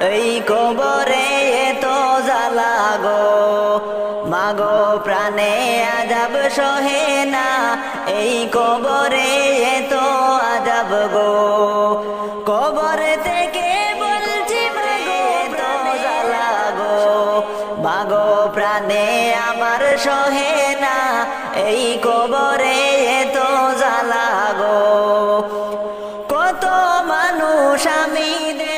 এই কবরে তো জ্বালা গো। মাগো প্রাণে আজাব সহে না। এই কবরে তো আজাব গো। কবর থেকে বলছি মাগো তো জ্বালা গো। মাগো প্রাণে আমার সহে না। এই কবরে তো জ্বালা গো। কত মানুষ আমি দেখি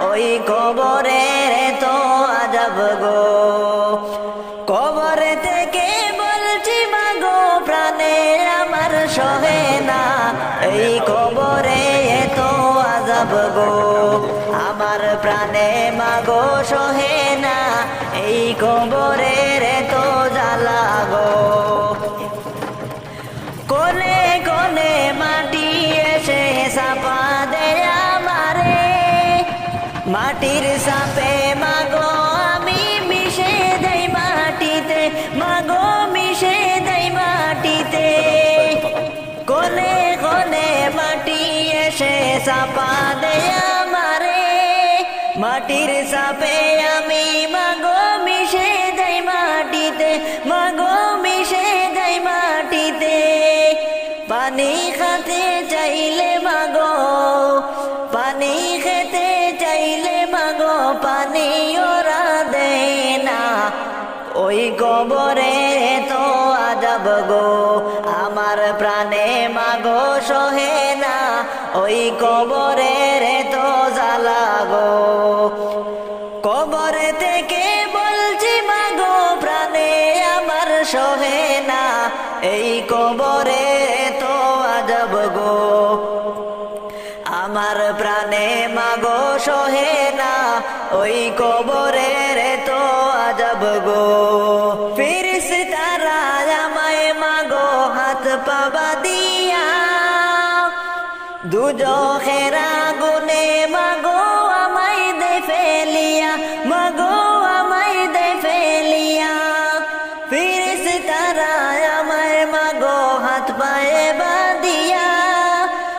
ওই কবরে তো আজব গো। কবর থেকে বলছি, মাগো, প্রাণে আমার সহে না। এই কবরে তো আজাব গো। আমার প্রাণে, মাগো, সহে না। এই কবরের তো জ্বালা গো। মাটির সাপে আমি, মাগো, মিশে দেই মাটিতে। মাগো, মিশে দেই মাটিতে। পানি খাতে চাইলে মাগো, পানি খেতে পানি ওরা দেয় না ওই কবরে তো আজাব গো, আমার প্রাণে মাগো সহে না ওই কবরের তো জ্বালা গো। কবর থেকে বলছি মাগো, প্রাণে আমার সহে না এই কবরে আমার প্রাণে মাগো সহে না ওই কবরের তো আজব গো। ফিরিস তারা আমায় মাগো হাত পাবা দিয়া। দুজখেরা গুনে মাগো আমায় দে ফেলিয়া মাগো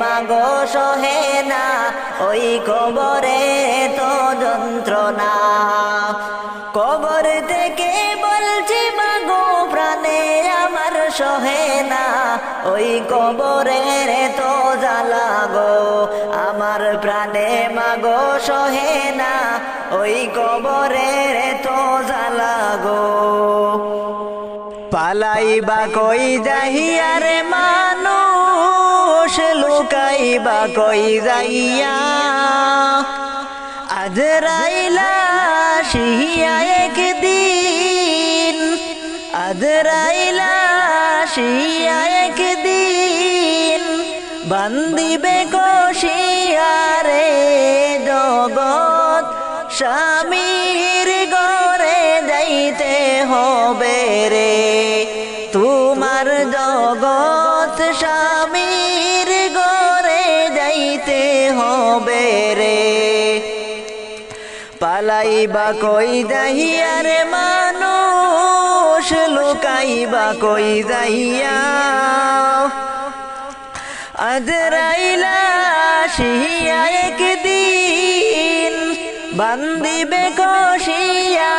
মাগো সহে না ওই কবরে তো যন্ত্রণা। কবর থেকে বলছি, মাগো প্রাণে আমার সহে না ওই কবরের তো জ্বালা গো। আমার প্রাণে মাগো সহে না ওই কবরের তো জ্বালা গো। পালাইবা কই যাহিয়ারে মানুষ লুকাইবা কই যাইয়া। আজরাইলা শিয়া একদিন। আজরাইলা শিয়া একদিন। বান্দিবে কশিয়ারে জগৎ। স্বামীর গরে যাইতে হবে রে। তোমার জগৎ স্বামীর পালাইবা কই যাইয়ার মানুষ লুকাইবা কই দাহিয়া আজরাইলা শিয়া একদিন বান্দিবে কশিয়া